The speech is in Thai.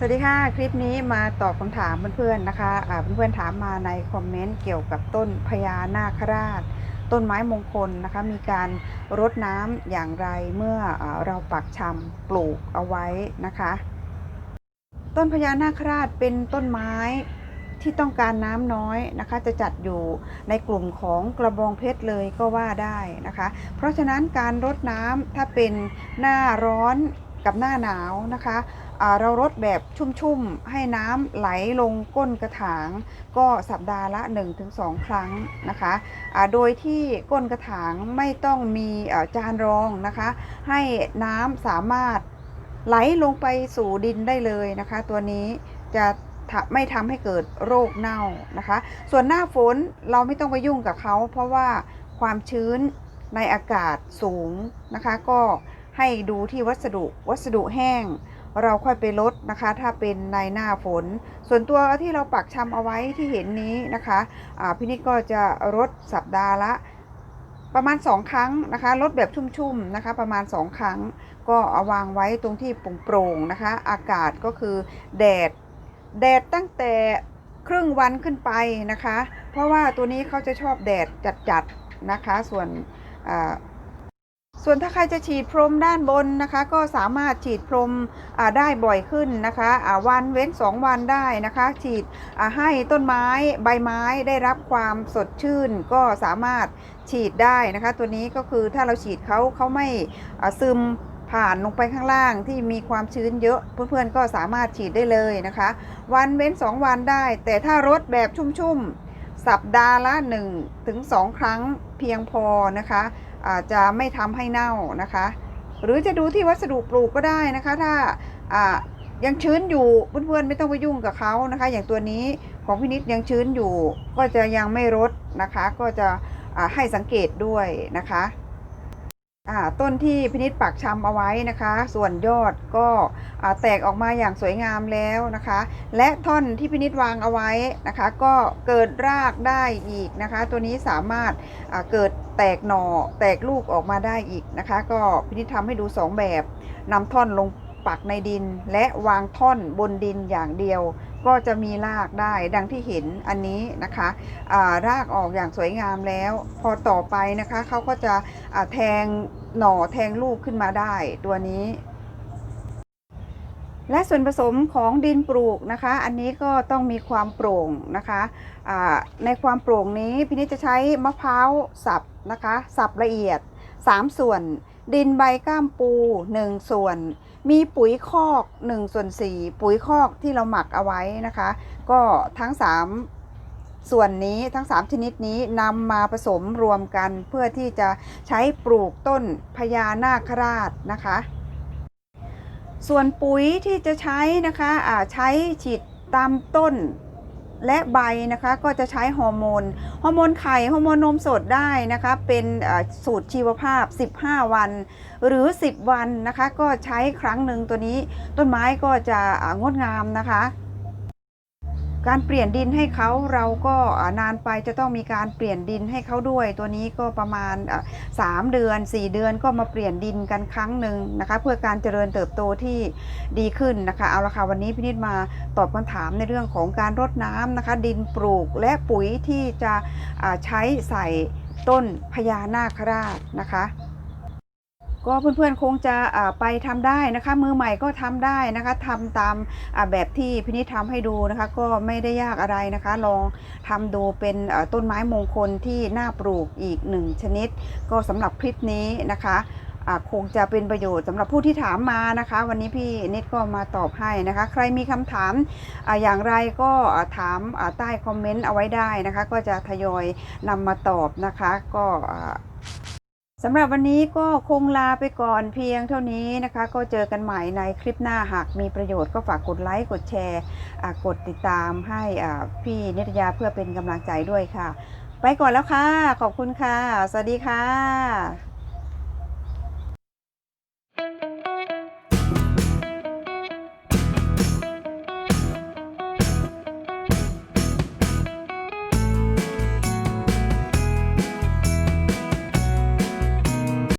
สวัสดีค่ะ คลิปนี้มาตอบคำถามเพื่อนๆนะคะอ่าเพื่อนๆถามมาในคอมเมนต์เกี่ยวกับต้นพญานาคราช ต้นไม้มงคลนะคะ มีการรดน้ำอย่างไรเมื่ออเราปักชำปลูกเอาไว้นะคะ ต้นพญานาคราชเป็นต้นไม้ที่ต้องการน้ำน้อยนะคะ จะจัดอยู่ในกลุ่มของกระบองเพชรเลยก็ว่าได้นะคะ เพราะฉะนั้นการรดน้ำถ้าเป็นหน้าร้อน กับหน้าหนาวนะคะเรารดแบบชุ่มๆ ให้น้ำไหลลงก้นกระถาง ก็สัปดาห์ละ 1-2 ครั้งนะคะอ่าโดยที่ก้นกระถางไม่ต้องมีจานรองนะคะ ให้น้ำสามารถไหลลงไปสู่ดินได้เลยนะคะ ตัวนี้จะไม่ทำให้เกิดโรคเน่านะคะ ส่วนหน้าฝนเราไม่ต้องไปยุ่งกับเขา เพราะว่าความชื้นในอากาศสูงนะคะ ก็ ให้ดูที่วัสดุวัสดุแห้ง เราค่อยไปลดนะคะ ถ้าเป็นในหน้าฝน ส่วนตัวที่เราปักชำเอาไว้ที่เห็นนี้นะคะพี่นิดก็จะรดสัปดาห์ละประมาณ 2 ครั้งนะคะลดแบบชุ่มๆนะคะ ประมาณ 2 ครั้ง ก็เอาวางไว้ตรงที่โปร่งๆนะคะ อากาศก็คือแดดแดดตั้งแต่ครึ่งวันขึ้นไปนะคะ เพราะว่าตัวนี้เขาจะชอบแดดจัดๆนะคะ ส่วน ส่วนถ้าใครจะฉีดพรมด้านบนนะคะ ก็สามารถฉีดพรมได้บ่อยขึ้นนะคะวันเว้น 2 วันได้นะคะ ฉีดให้ต้นไม้ใบไม้ได้รับความสดชื่น ก็สามารถฉีดได้นะคะ ตัวนี้ก็คือถ้าเราฉีดเขาเขาไม่ซึมผ่านลงไปข้างล่างที่มีความชื้นเยอะ เพื่อนๆก็สามารถฉีดได้เลยนะคะ วันเว้น 2 วันได้ แต่ถ้ารดแบบชุ่มๆสัปดาห์ละ1ถึง2ครั้งเพียงพอนะคะ จจะไม่ทำให้เน่านะคะ หรือจะดูที่วัสดุปลูกก็ได้นะคะ ถ้าอ่ายังชื้นอยู่เพื่อนๆไม่ต้องไปยุ่งกับเขานะคะ อย่างตัวนี้ของพินิษยังชื้นอยู่ ก็จะยังไม่รดนะคะ ก็จะให้สังเกตด้วยนะคะ ต้นที่พินิษปักชำเอาไว้นะคะ ส่วนยอดก็แตกออกมาอย่างสวยงามแล้วนะคะ และท่อนที่พินิษวางเอาไว้นะคะ ก็เกิดรากได้อีกนะคะ ตัวนี้สามารถเกิดแตกหน่อแตกลูกออกมาได้อีกนะคะ ก็พินิษทำให้ดูสองแบบนำท่อนลงปักในดินและวางท่อนบนดินอย่างเดียว ก็จะมีรากได้ดังที่เห็นอันนี้นะคะารากออกอย่างสวยงามแล้ว พอต่อไปนะคะเขาก็จะแทงหน่อแทงลูกขึ้นมาได้ตัวนี้ และส่วนผสมของดินปลูกนะคะ อันนี้ก็ต้องมีความโปร่งนะคะในความโปร่งนี้พี่นิดจะใช้มะพร้าวสับนะคะ สับละเอียด 3 ส่วน ดินใบก้ามปู 1 ส่วน มีปุ๋ยคอก1ส่วน4ปุ๋ยคอกที่เราหมักเอาไว้นะคะ ก็ทั้ง 3 ส่วนนี้ทั้ง 3 ชนิดนี้นำมาผสมรวมกันเพื่อที่จะใช้ปลูกต้นพญานาคราชนะคะ ส่วนปุ๋ยที่จะใช้นะคะอ่าใช้ฉีดตามต้น และใบนะคะก็จะใช้ฮอร์โมนฮอร์โมนไข่ฮอร์โมนนมสดได้นะคะเป็นสูตรชีวภาพ 15 วัน หรือ 10 วันนะคะก็ใช้ครั้งหนึ่งตัวนี้ต้นไม้ก็จะงดงามนะคะ การเปลี่ยนดินให้เขาเราก็นานไปจะต้องมีการเปลี่ยนดินให้เขาด้วย ตัวนี้ก็ประมาณอะสามเดือน 4 เดือนก็มาเปลี่ยนดินกันครั้งหนึ่งนะคะ เพื่อการเจริญเติบโตที่ดีขึ้นนะคะ เอาละค่ะวันนี้พี่นิดมาตอบคำถามในเรื่องของการรดน้ำนะคะ ดินปลูกและปุ๋ยที่จะใช้ใส่ต้นพญานาคราชนะคะ ก็เพื่อนๆคงจะไปทำได้นะคะมือใหม่ก็ทำได้นะคะทำตามแบบที่พินิจทำให้ดูนะคะ ก็ไม่ได้ยากอะไรนะคะ ลองทำดูเป็นต้นไม้มงคลที่น่าปลูกอีกหนึ่งชนิด ก็สำหรับคลิปนี้นะคะคงจะเป็นประโยชน์สำหรับผู้ที่ถามมานะคะ วันนี้พี่นิดก็มาตอบให้นะคะ ใครมีคำถามออย่างไรก็ถามใต้คอมเมนต์เอาไว้ได้นะคะ ก็จะทยอยนำมาตอบนะคะ ก็ สำหรับวันนี้ก็คงลาไปก่อนเพียงเท่านี้นะคะ ก็เจอกันใหม่ในคลิปหน้าหากมีประโยชน์ก็ฝากกดไลค์กดแชร์กดติดตามให้พี่นิตยาเพื่อเป็นกำลังใจด้วยค่ะ ไปก่อนแล้วค่ะ ขอบคุณค่ะ สวัสดีค่ะ